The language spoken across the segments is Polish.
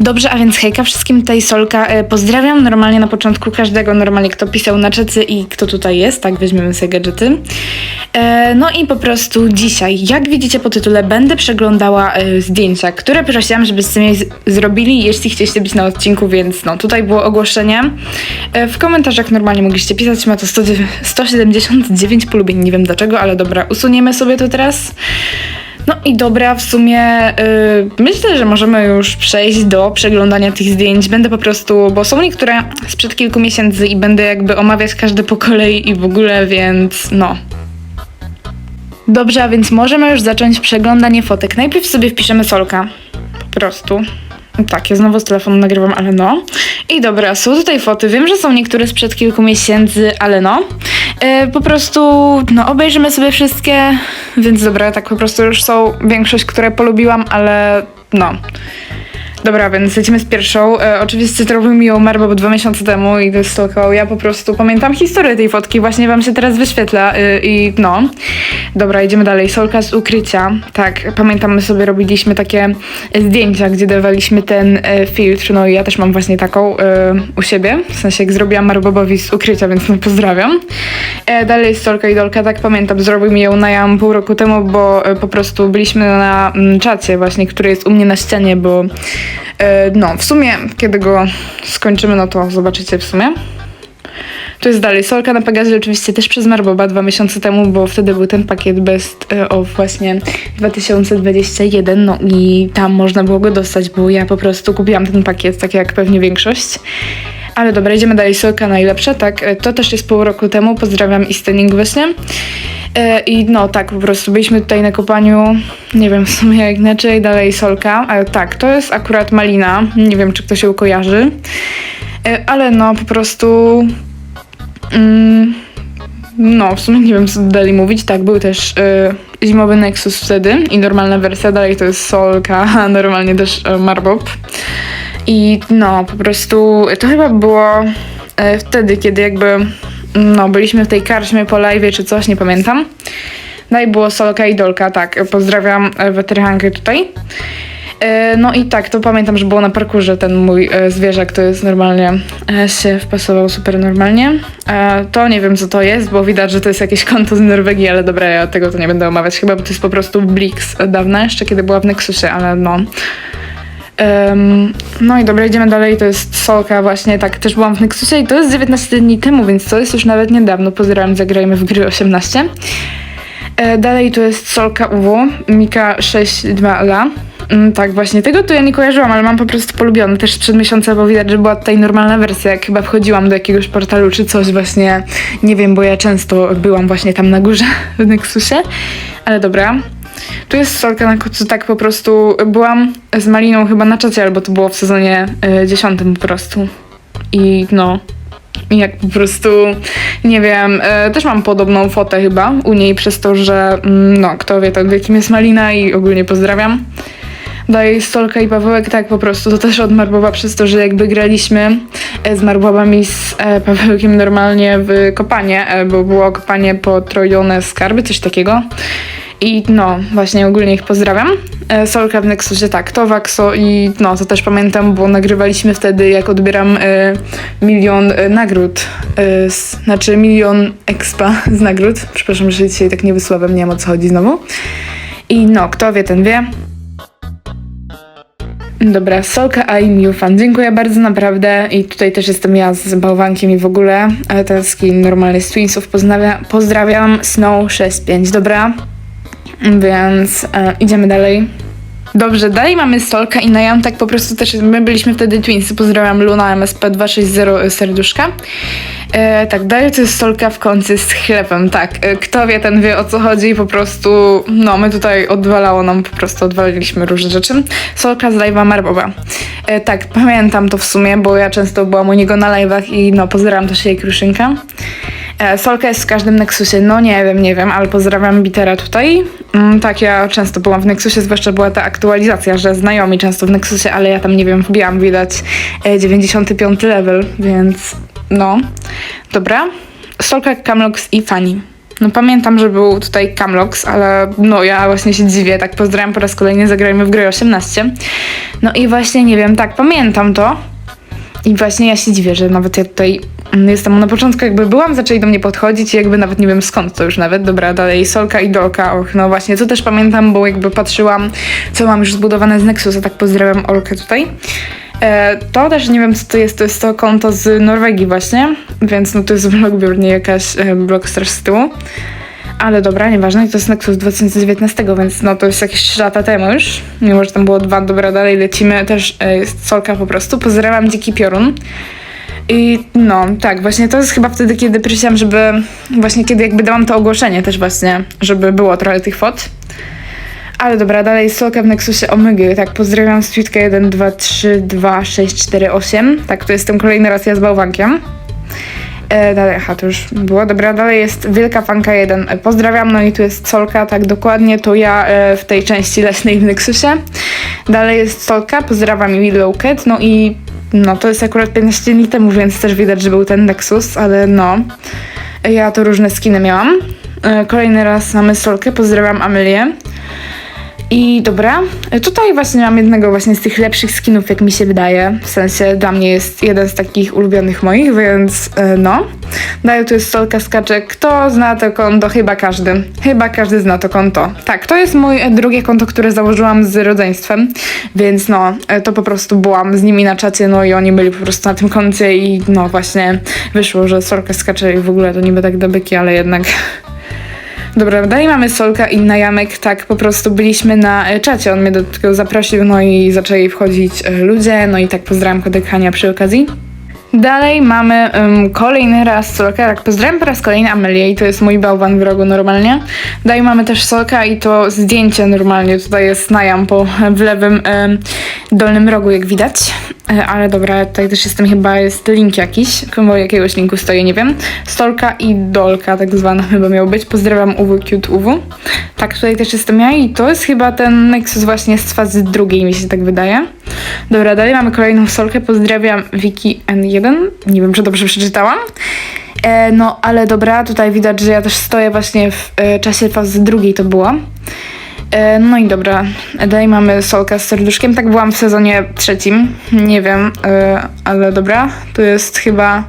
Dobrze, a więc hejka wszystkim, tutaj Solka. E, Pozdrawiam normalnie na początku każdego, normalnie kto pisał na czacy i kto tutaj jest, tak, weźmiemy sobie gadżety. E, no i po prostu dzisiaj, jak widzicie po tytule, będę przeglądała e, zdjęcia, które prosiłam, żebyście mi zrobili, jeśli chcieliście być na odcinku, więc no, tutaj było ogłoszenie. W komentarzach normalnie mogliście pisać, ma to 100, 179 polubień, nie wiem dlaczego, ale dobra, usuniemy sobie to teraz. No i dobra, w sumie y, myślę, że możemy już przejść do przeglądania tych zdjęć. Będę po prostu, bo są niektóre sprzed kilku miesięcy i będę jakby omawiać każde po kolei i w ogóle, więc no. Dobrze, a więc możemy już zacząć przeglądanie fotek. Najpierw sobie wpiszemy solka. Po prostu. Tak, ja znowu z telefonu nagrywam, ale no. I dobra, są tutaj foty. Wiem, że są niektóre sprzed kilku miesięcy, ale no. E, po prostu, no, obejrzymy sobie wszystkie, więc dobra, tak po prostu już są większość, które polubiłam, ale no. Dobra, więc lecimy z pierwszą. E, oczywiście zrobił mi ją Marbo bo dwa miesiące temu i tylko, ja po prostu pamiętam historię tej fotki, właśnie wam się teraz wyświetla y, i no. Dobra, idziemy dalej. Solka z ukrycia. Tak, pamiętam, my sobie robiliśmy takie zdjęcia, gdzie dawaliśmy ten e, filtr, no i ja też mam właśnie taką e, u siebie, w sensie jak zrobiłam Marbobowi z ukrycia, więc no pozdrawiam. E, dalej Solka i Dolka, tak pamiętam, zrobił mi ją Najam pół roku temu, bo e, po prostu byliśmy na mm, czacie właśnie, który jest u mnie na ścianie, bo no, w sumie, kiedy go skończymy, no to zobaczycie w sumie. Tu jest dalej Solka na Pegazie, oczywiście też przez Marboba dwa miesiące temu, bo wtedy był ten pakiet Best e, of właśnie 2021, no i tam można było go dostać, bo ja po prostu kupiłam ten pakiet, tak jak pewnie większość. Ale dobra, idziemy dalej. Solka najlepsza, tak. e, To też jest pół roku temu. Pozdrawiam i Stenning właśnie. E, I no tak, po prostu byliśmy tutaj na kopaniu, nie wiem w sumie jak inaczej, dalej Solka. Ale tak, to jest akurat Malina, nie wiem czy ktoś ją kojarzy. E, Ale no po prostu Mm, no, w sumie nie wiem, co dalej mówić. Tak, był też y, zimowy Nexus wtedy i normalna wersja. Dalej to jest Solka, a normalnie też y, Marbob. I no, po prostu to chyba było y, wtedy, kiedy jakby no, byliśmy w tej karczmie po live czy coś, nie pamiętam. Dalej było Solka i Dolka, tak. Pozdrawiam y, weterankę tutaj. E, No i tak, to pamiętam, że było na parkurze ten mój e, zwierzak, to jest normalnie, e, się wpasował super normalnie. E, to nie wiem co to jest, bo widać, że to jest jakieś konto z Norwegii, ale dobra, ja tego to nie będę omawiać. Chyba to jest po prostu Blix dawna, jeszcze kiedy była w Nexusie, ale no. Em, no i dobra, idziemy dalej, to jest Solka właśnie, tak, też byłam w Nexusie i to jest 19 dni temu, więc to jest już nawet niedawno. Pozdrawiam, zagrajmy w gry 18. E, Dalej tu jest Solka UW, Mika 6.2 la. Mm, tak, właśnie tego to ja nie kojarzyłam, ale mam po prostu polubione też sprzed miesiąca, bo widać, że była tutaj normalna wersja, jak chyba wchodziłam do jakiegoś portalu czy coś właśnie, nie wiem, bo ja często byłam właśnie tam na górze w Nexusie, ale dobra. Tu jest Solka na kocu, tak po prostu byłam z Maliną chyba na czacie, albo to było w sezonie y, 10 po prostu. I no, jak po prostu, nie wiem, e, też mam podobną fotę chyba u niej przez to, że mm, no, kto wie, to wie kim jest Malina i ogólnie pozdrawiam. Daję Stolka i Pawełek, tak po prostu, to też od Marbowa przez to, że jakby graliśmy e, z Marbowami z e, Pawełkiem normalnie w kopanie, e, bo było kopanie potrojone skarby, coś takiego. I no, właśnie ogólnie ich pozdrawiam. E, Solka w tak, to Waxo i no, to też pamiętam, bo nagrywaliśmy wtedy, jak odbieram e, milion e, nagród, e, z, znaczy milion expa z nagród. Przepraszam, że dzisiaj tak nie wysławem, nie wiem o co chodzi znowu. I no, kto wie, ten wie. Dobra, Solka I Miu Fan. Dziękuję bardzo naprawdę. I tutaj też jestem ja z bałwankiem i w ogóle. Ale ten skin normalny z Twinsów. Pozdrawiam Snow65. Dobra. Więc e, idziemy dalej. Dobrze, dalej mamy Solka i Najam, tak po prostu też my byliśmy wtedy Twinsy, pozdrawiam Luna MSP260 serduszka. E, tak, dalej to jest Solka w końcu z chlebem, tak, e, kto wie, ten wie o co chodzi, po prostu, no my tutaj odwalało nam, po prostu odwaliliśmy różne rzeczy. Solka z live'a Marboba. E, tak, pamiętam to w sumie, bo ja często byłam u niego na live'ach i no pozdrawiam też jej kruszynka. E, Solka jest w każdym Nexusie, no nie wiem, nie wiem, ale pozdrawiam Bitera tutaj. Mm, tak, ja często byłam w Nexusie, zwłaszcza była ta aktualizacja, że znajomi często w Nexusie, ale ja tam, nie wiem, wbijam, widać e, 95 level, więc no. Dobra. Solka, Camlox i Fanny. No pamiętam, że był tutaj Camlox, ale no ja właśnie się dziwię, tak pozdrawiam po raz kolejny, zagrajmy w grę 18. No i właśnie nie wiem, tak pamiętam to. I właśnie ja się dziwię, że nawet ja tutaj jestem na początku, jakby byłam, zaczęli do mnie podchodzić i jakby nawet nie wiem skąd to już nawet. Dobra, dalej Solka i Dolka. Och, no właśnie, to też pamiętam, bo jakby patrzyłam, co mam już zbudowane z Nexusa, tak pozdrawiam Olkę tutaj. E, to też nie wiem, co to jest, to jest to konto z Norwegii właśnie, więc no to jest Blockbiur, nie jakaś e, Blockstars z tyłu. Ale dobra, nieważne, to jest Nexus 2019, więc no to jest jakieś 3 lata temu już. Mimo, że tam było dwa, dobra, dalej lecimy. Też e, jest Solka po prostu. Pozdrawiam Dziki Piorun. I no, tak, właśnie to jest chyba wtedy, kiedy prosiłam, żeby właśnie kiedy jakby dałam to ogłoszenie też właśnie, żeby było trochę tych fot. Ale dobra, dalej Solka w Nexusie Omygy. Tak, pozdrawiam Sweetka 1, 2, 3, 2, 6, 4, 8. Tak, to jestem kolejny raz ja z bałwankiem. E, dalej, aha, to już było. Dobra, dalej jest Wielka Fanka 1. E, pozdrawiam, no i tu jest Solka, tak dokładnie, to ja e, w tej części leśnej w Nexusie. Dalej jest Solka, pozdrawiam Willow Cat, no i no to jest akurat 15 dni temu, więc też widać, że był ten Nexus, ale no. Ja to różne skiny miałam. E, Kolejny raz mamy Solkę, pozdrawiam Amelię. I dobra, tutaj właśnie mam jednego właśnie z tych lepszych skinów, jak mi się wydaje. W sensie dla mnie jest jeden z takich ulubionych moich, więc e, no. Daję tu jest Solka Skaczek. Kto zna to konto? Chyba każdy. Chyba każdy zna to konto. Tak, to jest moje drugie konto, które założyłam z rodzeństwem, więc no, e, to po prostu byłam z nimi na czacie, no i oni byli po prostu na tym koncie i no właśnie wyszło, że Solka Skacze i w ogóle to niby tak do byki, ale jednak... Dobra, dalej mamy Solka i Najamek, tak po prostu byliśmy na e, czacie, on mnie do tego zaprosił, no i zaczęli wchodzić e, ludzie, no i tak pozdrawiam kodek Hania przy okazji. Dalej mamy em, kolejny raz Solka, tak pozdrawiam po raz kolejny Amelię i to jest mój bałwan w rogu normalnie. Dalej mamy też Solka i to zdjęcie normalnie, tutaj jest Najam po w lewym em, dolnym rogu jak widać. E, ale dobra, tutaj też jestem chyba, jest link jakiś, koło jakiegoś linku stoję, nie wiem. Solka i Dolka tak zwana chyba miał być. Pozdrawiam UW Cute UW. Tak, tutaj też jestem ja i to jest chyba ten Nexus właśnie z fazy drugiej, mi się tak wydaje. Dobra, dalej mamy kolejną Solkę, pozdrawiam Wiki N1, nie wiem czy dobrze przeczytałam. E, no, ale dobra, tutaj widać, że ja też stoję właśnie w e, czasie fazy drugiej to było. E, no i dobra, dalej mamy Solka z serduszkiem, tak byłam w sezonie trzecim, nie wiem, e, ale dobra, to jest chyba,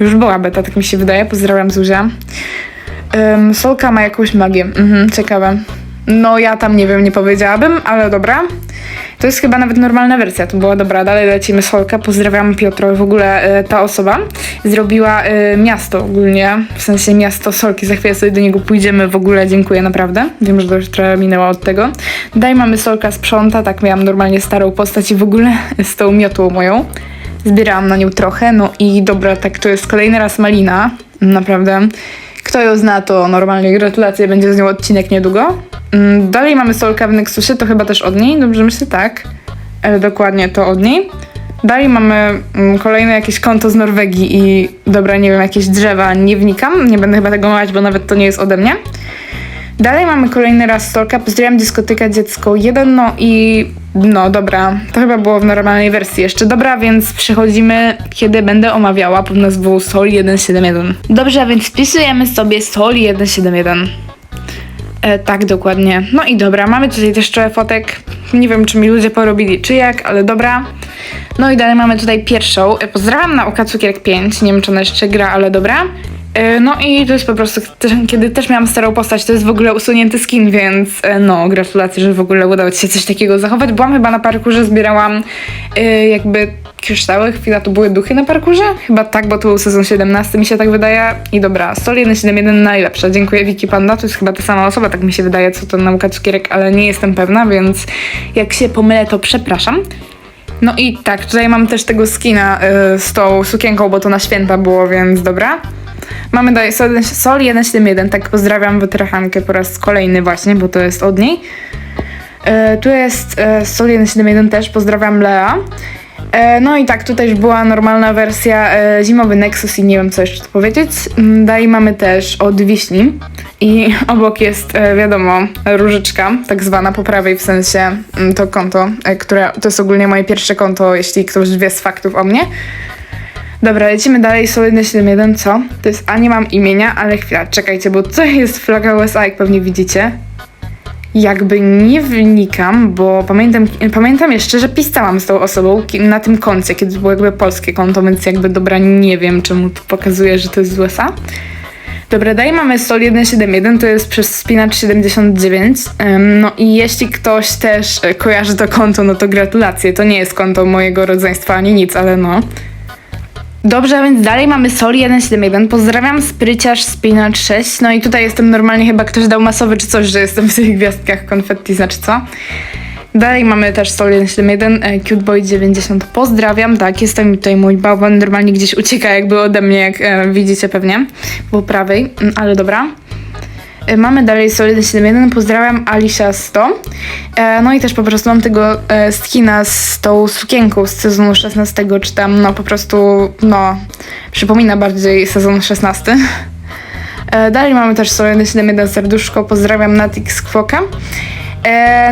już była beta, tak mi się wydaje, pozdrawiam Zuzia. Solka ma jakąś magię, mhm, ciekawe. No ja tam nie wiem, nie powiedziałabym, ale dobra. To jest chyba nawet normalna wersja, to była dobra. Dalej lecimy Solka, pozdrawiam Piotra. W ogóle e, ta osoba zrobiła e, miasto ogólnie, w sensie miasto Solki. Za chwilę sobie do niego pójdziemy, w ogóle dziękuję naprawdę. Wiem, że to już trochę minęło od tego. Dalej mamy Solka sprząta, tak miałam normalnie starą postać i w ogóle z tą miotłą moją. Zbierałam na nią trochę, no i dobra, tak to jest kolejny raz Malina, naprawdę. Kto ją zna, to normalnie gratulacje, będzie z nią odcinek niedługo. Mm, Dalej mamy Solka w Nexusie, to chyba też od niej, dobrze myślę, tak. E, dokładnie to od niej. Dalej mamy mm, kolejne jakieś konto z Norwegii i dobra, nie wiem, jakieś drzewa, nie wnikam, nie będę chyba tego mać, bo nawet to nie jest ode mnie. Dalej mamy kolejny raz Solka, pozdrawiam dyskoteka dziecko 1, no i no dobra, to chyba było w normalnej wersji jeszcze. Dobra, więc przechodzimy, kiedy będę omawiała pod nazwą Sol 171. Dobrze, a więc wpisujemy sobie Sol 171. E, tak, dokładnie. No i dobra, mamy tutaj też trochę fotek. Nie wiem, czy mi ludzie porobili, czy jak, ale dobra. No i dalej mamy tutaj pierwszą. E, Pozdrawiam nauka Cukierek 5. Nie wiem, czy ona jeszcze gra, ale dobra. E, No i to jest po prostu, kiedy też miałam starą postać, to jest w ogóle usunięty skin, więc e, no, gratulacje, że w ogóle udało ci się coś takiego zachować. Byłam chyba na parkurze, zbierałam e, jakby kryształy, chwila to były duchy na parkurze? Chyba tak, bo to był sezon 17, mi się tak wydaje. I dobra, Sol 171 najlepsza. Dziękuję Wiki Panda, to jest chyba ta sama osoba, tak mi się wydaje, co to nauka cukierek, ale nie jestem pewna, więc jak się pomylę, to przepraszam. No i tak, tutaj mam też tego skina y, z tą sukienką, bo to na święta było, więc dobra. Mamy dalej Sol, Sol 171, tak pozdrawiam wytrachankę po raz kolejny właśnie, bo to jest od niej. E, tu jest e, Sol 171 też, pozdrawiam Lea. E, no i tak, tutaj już była normalna wersja e, zimowy Nexus i nie wiem co jeszcze powiedzieć. Mm, Dalej mamy też od Wiśni i obok jest e, wiadomo różyczka, tak zwana po prawej w sensie mm, to konto, e, które to jest ogólnie moje pierwsze konto, jeśli ktoś wie z faktów o mnie. Dobra, lecimy dalej, Sol 171, co? To jest, a nie mam imienia, ale chwila, czekajcie, bo to jest flaga USA, jak pewnie widzicie. Jakby nie wnikam, bo pamiętam, pamiętam jeszcze, że pisałam z tą osobą na tym koncie, kiedy było jakby polskie konto, więc jakby dobra, nie wiem czemu tu pokazuje, że to jest z USA. Dobra, dalej mamy Sol 171, to jest przez spinacz 79. Ym, no i jeśli ktoś też e, kojarzy to konto, no to gratulacje. To nie jest konto mojego rodzeństwa ani nic, ale no. Dobrze, a więc dalej mamy Sol 171. Pozdrawiam, spryciarz, spinacz 6. No i tutaj jestem normalnie, chyba ktoś dał masowy czy coś, że jestem w tych gwiazdkach konfetti, znaczy co? Dalej mamy też Sol 171, e, Cuteboy 90. Pozdrawiam, tak, jestem tutaj mój bałwan, normalnie gdzieś ucieka jakby ode mnie, jak e, widzicie pewnie, po prawej, Mm, ale dobra. E, Mamy dalej Sol 171, pozdrawiam Alicia 100. E, no i też po prostu mam tego e, skina z tą sukienką z sezonu 16, czy tam no po prostu, no, przypomina bardziej sezon 16. E, dalej mamy też Sol 171 serduszko, pozdrawiam Natix Kwoka.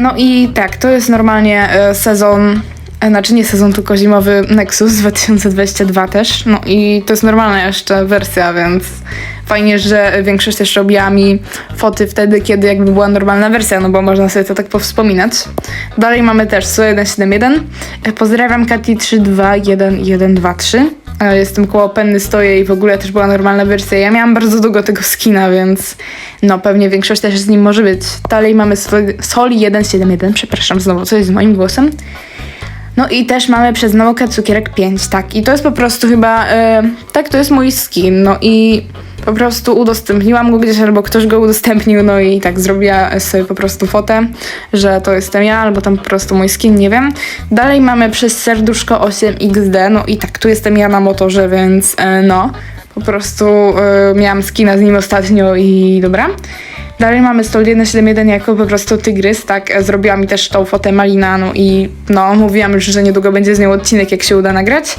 No i tak, to jest normalnie sezon, znaczy nie sezon, tylko zimowy Nexus 2022 też. No i to jest normalna jeszcze wersja, więc fajnie, że większość też robiła mi foty wtedy, kiedy jakby była normalna wersja, no bo można sobie to tak powspominać. Dalej mamy też SO 171. E, Pozdrawiam Kati 321123. E, Jestem koło Penny, stoję i w ogóle też była normalna wersja. Ja miałam bardzo długo tego skina, więc no pewnie większość też z nim może być. Dalej mamy Sol- Soli 171, przepraszam znowu, co jest z moim głosem. No i też mamy przez naukę cukierek 5, tak. I to jest po prostu chyba, e, tak, to jest mój skin, no i po prostu udostępniłam go gdzieś, albo ktoś go udostępnił, no i tak zrobiła sobie po prostu fotę, że to jestem ja, albo tam po prostu mój skin, nie wiem. Dalej mamy przez serduszko 8XD, no i tak, tu jestem ja na motorze, więc e, no, po prostu e, miałam skina z nim ostatnio i dobra. Dalej mamy 171 jako po prostu tygrys, tak, e, zrobiła mi też tą fotę Malina, no i no, mówiłam już, że niedługo będzie z nią odcinek, jak się uda nagrać.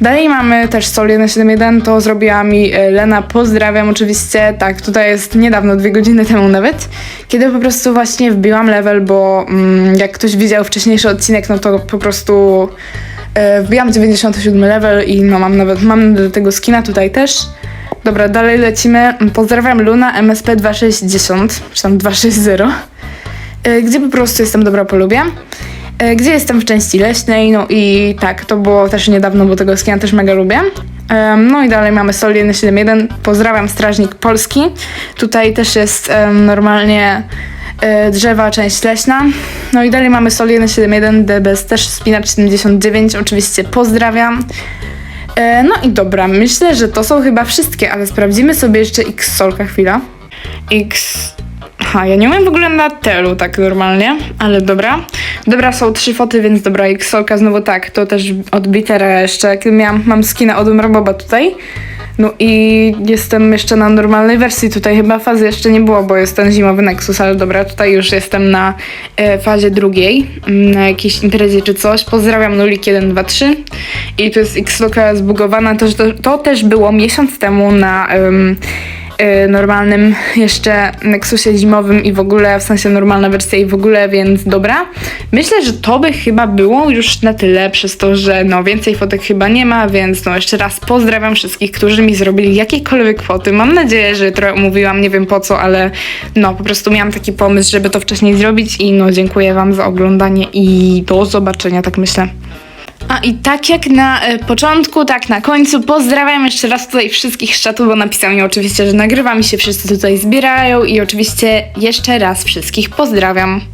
Dalej mamy też Sol 171, to zrobiła mi e, Lena, pozdrawiam oczywiście, tak, tutaj jest niedawno, dwie godziny temu nawet, kiedy po prostu właśnie wbiłam level, bo mm, jak ktoś widział wcześniejszy odcinek, no to po prostu e, wbiłam 97 level i no mam nawet, mam do tego skina tutaj też. Dobra, dalej lecimy. Pozdrawiam Luna MSP 260, czy tam 260, e, gdzie po prostu jestem dobra po lubię. E, Gdzie jestem w części leśnej, no i tak, to było też niedawno, bo tego skina też mega lubię. Em, No i dalej mamy Sol 171, pozdrawiam Strażnik Polski. Tutaj też jest normalnie e, drzewa, część leśna. No i dalej mamy Sol 171, DBS też spinacz 79, oczywiście pozdrawiam. E, No i dobra, myślę, że to są chyba wszystkie, ale sprawdzimy sobie jeszcze X Solka chwila. X. Aha, ja nie umiem w ogóle na telu tak normalnie, ale dobra. Dobra, są trzy foty, więc dobra, Solka znowu tak, to też od Bitera jeszcze, miałam, mam skina od Umroboba tutaj. No i jestem jeszcze na normalnej wersji, tutaj chyba fazy jeszcze nie było, bo jest ten zimowy Nexus, ale dobra, tutaj już jestem na e, fazie drugiej, mm, na jakiejś imprezie czy coś. Pozdrawiam Nulik 123 i to jest X-Loka zbugowana, to, to, to też było miesiąc temu na... y, normalnym jeszcze Nexusie zimowym i w ogóle, w sensie normalna wersja i w ogóle, więc dobra. Myślę, że to by chyba było już na tyle, przez to, że no więcej fotek chyba nie ma, więc no jeszcze raz pozdrawiam wszystkich, którzy mi zrobili jakiekolwiek foty. Mam nadzieję, że trochę mówiłam, nie wiem po co, ale no po prostu miałam taki pomysł, żeby to wcześniej zrobić i no dziękuję wam za oglądanie i do zobaczenia, tak myślę. A i tak jak na e, początku, tak na końcu, pozdrawiam jeszcze raz tutaj wszystkich z czatu, bo napisał mi oczywiście, że nagrywam i się wszyscy tutaj zbierają i oczywiście jeszcze raz wszystkich pozdrawiam.